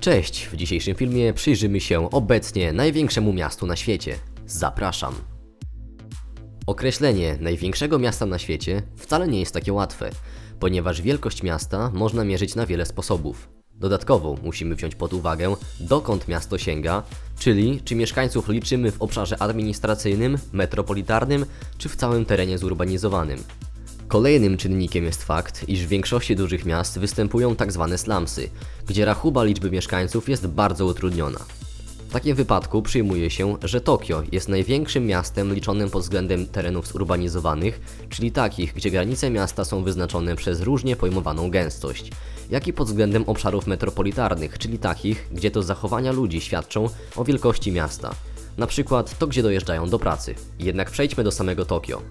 Cześć, w dzisiejszym filmie przyjrzymy się obecnie największemu miastu na świecie. Zapraszam. Określenie największego miasta na świecie wcale nie jest takie łatwe, ponieważ wielkość miasta można mierzyć na wiele sposobów. Dodatkowo musimy wziąć pod uwagę, dokąd miasto sięga, czyli czy mieszkańców liczymy w obszarze administracyjnym, metropolitarnym, czy w całym terenie zurbanizowanym. Kolejnym czynnikiem jest fakt, iż w większości dużych miast występują tak zwane slumsy, gdzie rachuba liczby mieszkańców jest bardzo utrudniona. W takim wypadku przyjmuje się, że Tokio jest największym miastem liczonym pod względem terenów zurbanizowanych, czyli takich, gdzie granice miasta są wyznaczone przez różnie pojmowaną gęstość, jak i pod względem obszarów metropolitarnych, czyli takich, gdzie to zachowania ludzi świadczą o wielkości miasta. Na przykład to, gdzie dojeżdżają do pracy. Jednak przejdźmy do samego Tokio.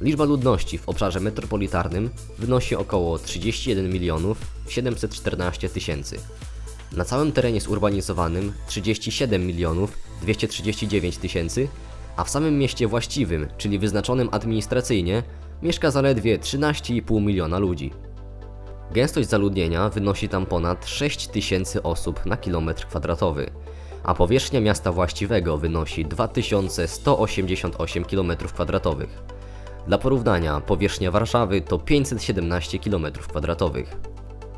Liczba ludności w obszarze metropolitarnym wynosi około 31 milionów 714 tysięcy. Na całym terenie zurbanizowanym 37 milionów 239 tysięcy, a w samym mieście właściwym, czyli wyznaczonym administracyjnie, mieszka zaledwie 13,5 miliona ludzi. Gęstość zaludnienia wynosi tam ponad 6 tysięcy osób na kilometr kwadratowy, a powierzchnia miasta właściwego wynosi 2188 km2. Dla porównania, powierzchnia Warszawy to 517 km2.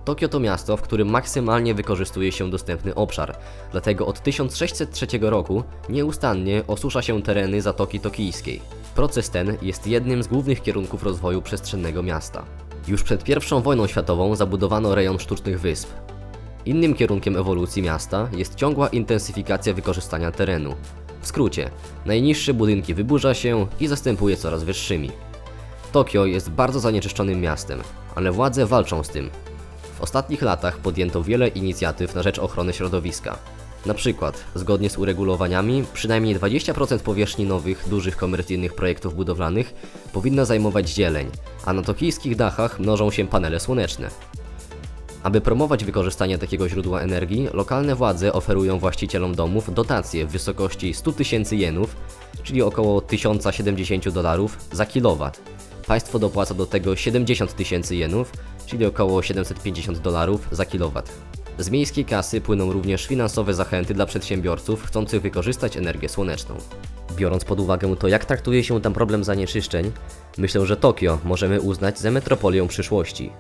Tokio to miasto, w którym maksymalnie wykorzystuje się dostępny obszar, dlatego od 1603 roku nieustannie osusza się tereny Zatoki Tokijskiej. Proces ten jest jednym z głównych kierunków rozwoju przestrzennego miasta. Już przed I wojną światową zabudowano rejon sztucznych wysp. Innym kierunkiem ewolucji miasta jest ciągła intensyfikacja wykorzystania terenu. W skrócie, najniższe budynki wyburza się i zastępuje coraz wyższymi. Tokio jest bardzo zanieczyszczonym miastem, ale władze walczą z tym. W ostatnich latach podjęto wiele inicjatyw na rzecz ochrony środowiska. Na przykład, zgodnie z uregulowaniami, przynajmniej 20% powierzchni nowych, dużych komercyjnych projektów budowlanych powinna zajmować zieleń, a na tokijskich dachach mnożą się panele słoneczne. Aby promować wykorzystanie takiego źródła energii, lokalne władze oferują właścicielom domów dotacje w wysokości 100 tysięcy jenów, czyli około 1070 dolarów za kilowat. Państwo dopłaca do tego 70 tysięcy jenów, czyli około 750 dolarów za kilowat. Z miejskiej kasy płyną również finansowe zachęty dla przedsiębiorców chcących wykorzystać energię słoneczną. Biorąc pod uwagę to, jak traktuje się tam problem zanieczyszczeń, myślę, że Tokio możemy uznać za metropolią przyszłości.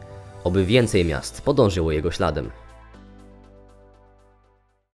Oby więcej miast podążyło jego śladem.